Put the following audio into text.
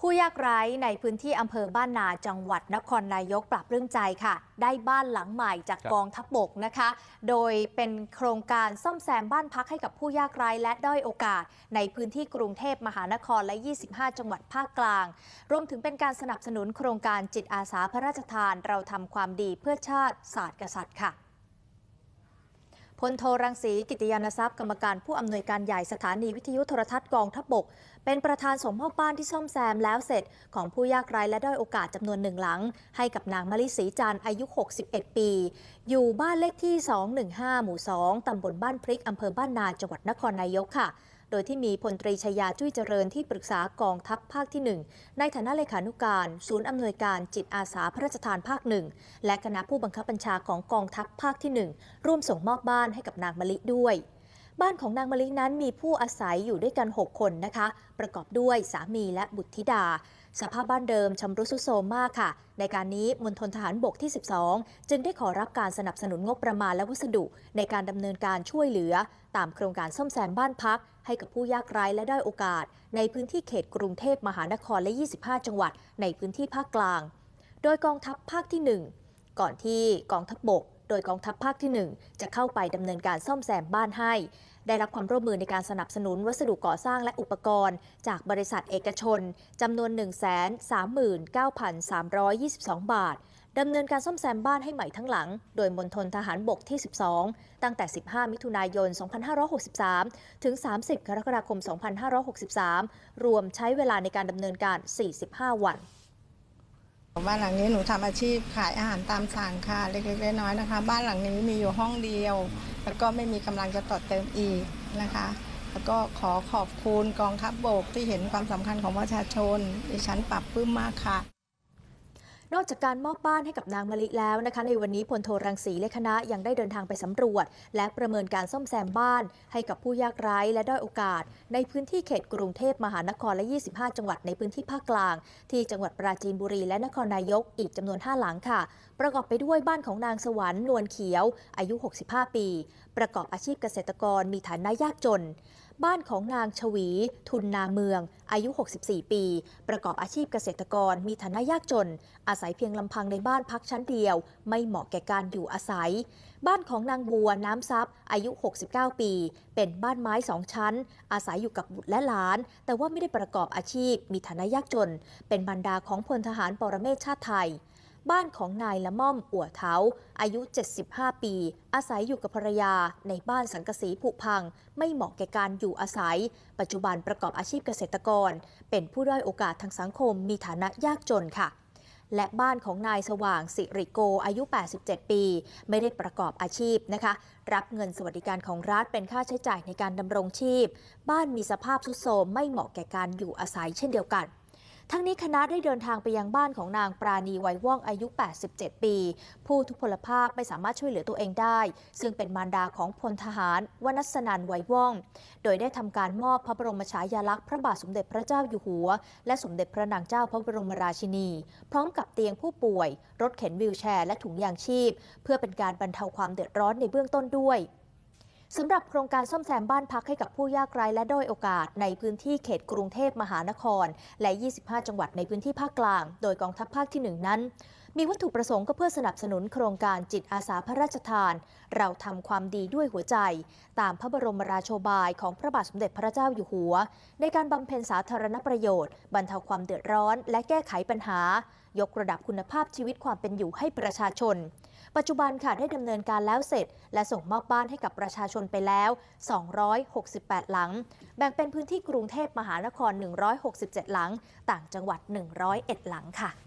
ผู้ยากไร้ในพื้นที่อำเภอบ้านนาจังหวัดนครนายกปรับเรื่องใจค่ะ ได้บ้านหลังใหม่จากกองทัพบกนะคะ โดยเป็นโครงการซ่อมแซมบ้านพักให้กับผู้ยากไร้และด้อยโอกาส ในพื้นที่กรุงเทพมหานครและ 25 จังหวัดภาคกลาง รวมถึงเป็นการสนับสนุนโครงการจิตอาสาพระราชทาน เราทำความดีเพื่อชาติศาสตร์กษัตริย์ค่ะ พลโทรังสีกิติยานทรัพย์กรรมการผู้อำนวยการใหญ่สถานีวิทยุโทรทัศน์กองทัพบก เป็นประธานสมมอบบ้านที่ซ่อมแซมแล้วเสร็จของผู้ยากไร้และด้อยโอกาสจำนวนหนึ่งหลัง ให้กับนางมลิศรีจันทร์อายุ 61 ปี อยู่บ้านเลขที่ 215 หมู่ 2 ตำบลบ้านพริกอำเภอบ้านนาจังหวัดนครนายกค่ะ โดยที่มีพลตรีชยาจุ้ยเจริญที่ปรึกษากองทัพภาคที่ 1 ในฐานะเลขานุการ ศูนย์อำนวยการจิตอาสาพระราชทานภาคหนึ่งและคณะผู้บังคับบัญชาของกองทัพภาคที่ 1 ร่วมส่งมอบบ้านให้กับนางมะลิด้วยบ้านของนางมะลินั้นมีผู้อาศัยอยู่ด้วยกัน 6 คนนะคะ ประกอบด้วยสามีและบุตรธิดา สภาพบ้านเดิมชำรุดทรุดโทรมมากค่ะ ในการนี้มณฑลทหารบกที่ 12 จึงได้ขอรับการสนับสนุนงบประมาณและวัสดุ ในการดำเนินการช่วยเหลือ ตามโครงการซ่อมแซมบ้านพัก ให้กับผู้ยากไร้และด้อยโอกาส ในพื้นที่เขตกรุงเทพมหานครและ 25 จังหวัด ในพื้นที่ภาคกลาง โดยกองทัพภาคที่ 1 ก่อนที่กองทัพบบก โดยกองทัพภาคที่ 1 จะเข้าไปดำเนินการซ่อมแซมบ้านให้ ได้รับความร่วมมือในการสนับสนุนวัสดุก่อสร้างและอุปกรณ์ จากบริษัทเอกชนจำนวน 139,322 บาทดำเนินการซ่อมแซมบ้านให้ใหม่ทั้งหลัง โดยมณฑลทหารบกที่ 12 ตั้งแต่ 15 มิถุนายน 2563 ถึง 30 กรกฎาคม 2563 รวมใช้เวลาในการดำเนินการ 45 วัน บ้านหลังนี้หนูทำอาชีพขายอาหารตามสั่งค่ะเล็กๆน้อยๆนะคะ บ้านหลังนี้มีอยู่ห้องเดียว แล้วก็ไม่มีกำลังจะต่อเติมอีกนะคะ แล้วก็ขอขอบคุณกองทัพบบกที่เห็นความสำคัญของประชาชนดิฉันปรับปลื้มมากค่ะ นอกจากการมอบบ้านให้กับนางมะลิแล้วนะคะ ในวันนี้พลโทรังสีและคณะยังได้เดินทางไปสำรวจ และประเมินการซ่อมแซมบ้าน ให้กับผู้ยากไร้และด้อยโอกาส ในพื้นที่เขตกรุงเทพมหานครและ 25 จังหวัดในพื้นที่ภาคกลาง ที่จังหวัดปราจีนบุรีและนครนายกอีกจำนวน 5 หลังค่ะ ประกอบไปด้วยบ้านของนางสวรรค์นวลเขียว อายุ 65 ปี ประกอบอาชีพเกษตรกรมีฐานะยากจน บ้านของนางชวี ทุนนาเมือง อายุ 64 ปี ประกอบอาชีพเกษตรกรมีฐานะยากจน อาศัยเพียงลำพังในบ้านพักชั้นเดียว ไม่เหมาะแก่การอยู่อาศัย บ้านของนางบัวน้ำซับอายุ 69 ปี เป็นบ้านไม้สองชั้น อาศัยอยู่กับบุตรและหลาน แต่ว่าไม่ได้ประกอบอาชีพ มีฐานะยากจน เป็นบรรดาของพลทหารปรเมศชาติไทย บ้านของนายละม่อมอั่วเทาอายุ 75 ปี อาศัยอยู่กับภรรยาในบ้านสังกะสีผุพัง ไม่เหมาะแก่การอยู่อาศัย ปัจจุบันประกอบอาชีพเกษตรกร เป็นผู้ด้อยโอกาสทางสังคมมีฐานะยากจนค่ะและบ้านของนายสว่างสิริโกอายุ 87 ปี ไม่ได้ประกอบอาชีพนะคะ รับเงินสวัสดิการของรัฐเป็นค่าใช้จ่ายในการดำรงชีพ บ้านมีสภาพทรุดโทรมไม่เหมาะแก่การอยู่อาศัยเช่นเดียวกัน ทั้งนี้คณะได้เดินทางไปยังบ้านของนางปราณีไวว่องอายุ 87 ปี ผู้ทุพพลภาพไม่สามารถช่วยเหลือตัวเองได้ ซึ่งเป็นมารดาของพลทหารวนัสนันไวว่อง โดยได้ทำการมอบพระบรมฉายาลักษณ์พระบาทสมเด็จพระเจ้าอยู่หัว และสมเด็จพระนางเจ้าพระบรมราชินี พร้อมกับเตียงผู้ป่วย รถเข็นวีลแชร์ และถุงยางชีพ เพื่อเป็นการบรรเทาความเดือดร้อนในเบื้องต้นด้วย สำหรับโครงการซ่อมแซมบ้านพักให้กับผู้ยากไร้และด้อยโอกาส ในพื้นที่เขตกรุงเทพมหานคร และ 25 จังหวัดในพื้นที่ภาคกลาง โดยกองทัพภาคที่ 1 นั้น มีวัตถุประสงค์ก็เพื่อสนับสนุนโครงการจิตอาสาพระราชทาน เราทำความดีด้วยหัวใจ ตามพระบรมราโชบายของพระบาทสมเด็จพระเจ้าอยู่หัว ในการบำเพ็ญสาธารณประโยชน์ บรรเทาความเดือดร้อน และแก้ไขปัญหา ยกระดับคุณภาพชีวิตความเป็นอยู่ให้ประชาชน ปัจจุบันค่ะได้ดำเนินการแล้วเสร็จ และส่งมอบบ้านให้กับประชาชนไปแล้ว 268 หลัง แบ่งเป็นพื้นที่กรุงเทพมหานคร 167 หลัง ต่างจังหวัด 101 หลังค่ะ